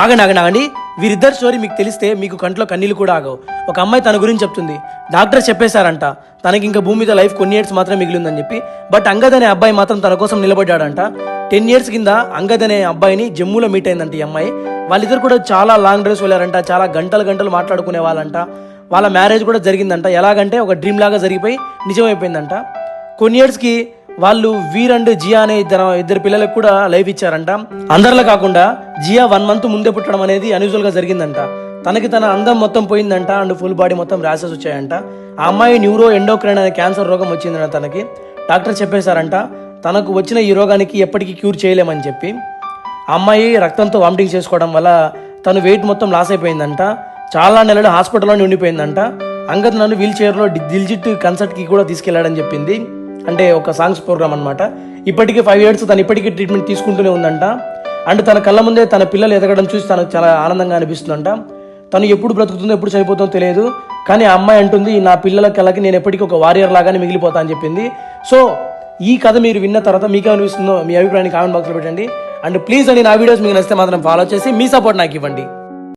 ఆగండి ఆగండి ఆగండి. వీరిద్దరు స్టోరీ మీకు తెలిస్తే మీకు కంట్లో కన్నీళ్ళు కూడా ఆగవు. ఒక అమ్మాయి తన గురించి చెప్తుంది. డాక్టర్ చెప్పేశారంట. తనకి ఇంకా భూమి మీద లైఫ్ కొన్ని ఇయర్స్ మాత్రమే మిగిలిందని చెప్పి బట్ అంగద్ అనే అబ్బాయి మాత్రం తన కోసం నిలబడ్డాడంట. టెన్ ఇయర్స్ కింద అంగద్ అనే అబ్బాయిని జమ్మూలో మీట్ అయిందంట ఈ అమ్మాయి. వాళ్ళిద్దరు కూడా చాలా లాంగ్ డ్రైవ్స్ వెళ్ళారంట చాలా గంటలు గంటలు మాట్లాడుకునే వాళ్ళంట. వాళ్ళ మ్యారేజ్ కూడా జరిగిందంట. ఎలాగంటే ఒక డ్రీమ్ లాగా జరిగిపోయి నిజమైపోయిందంట. కొన్ని ఇయర్స్కి వాళ్ళు వీర్ అండ్ జియా అనే ఇద్దరు ఇద్దరు పిల్లలకు కూడా లైఫ్ ఇచ్చారంట. అందరిలో కాకుండా జియా వన్ మంత్ ముందే పుట్టడం అనేది అన్యూజువల్గా జరిగిందంట. తనకి తన అందం మొత్తం పోయిందంట అండ్ ఫుల్ బాడీ మొత్తం ర్యాషెస్ వచ్చాయంట. ఆ అమ్మాయి న్యూరో ఎండోక్రైన్ అనే క్యాన్సర్ రోగం వచ్చిందంట తనకి. డాక్టర్ చెప్పేశారంట తనకు వచ్చిన ఈ రోగానికి ఎప్పటికీ క్యూర్ చేయలేమని చెప్పి. ఆ అమ్మాయి రక్తంతో వామిటింగ్ చేసుకోవడం వల్ల తను వెయిట్ మొత్తం లాస్ అయిపోయిందంట. చాలా నెలలు హాస్పిటల్లోనే ఉండిపోయిందంట. అంగత్ నన్ను వీల్ చైర్లో దిల్జిట్ కన్సర్ట్కి కూడా తీసుకెళ్ళాడని చెప్పింది. అంటే ఒక సాంగ్స్ ప్రోగ్రామ్ అనమాట ఇప్పటికీ ఫైవ్ ఇయర్స్ తను ఇప్పటికీ ట్రీట్మెంట్ తీసుకుంటూనే ఉందంట. అండ్ తన కళ్ళ ముందే తన పిల్లలు ఎదగడం చూసి తనకు చాలా ఆనందంగా అనిపిస్తుందంట. తను ఎప్పుడు బ్రతుకుతుందో ఎప్పుడు చనిపోతుందో తెలియదు. కానీ ఆ అమ్మాయి అంటుంది నా పిల్లల కళ్ళకి నేను ఎప్పటికీ ఒక వారియర్ లాగానే మిగిలిపోతా అని చెప్పింది. సో ఈ కథ మీరు విన్న తర్వాత మీకు అనిపిస్తుందో మీ అభిప్రాయాన్ని కామెంట్ బాక్స్లో పెట్టండి. అండ్ ప్లీజ్ అండి నా వీడియోస్ మీకు నచ్చితే మాత్రం ఫాలో చేసి మీ సపోర్ట్ నాకు ఇవ్వండి.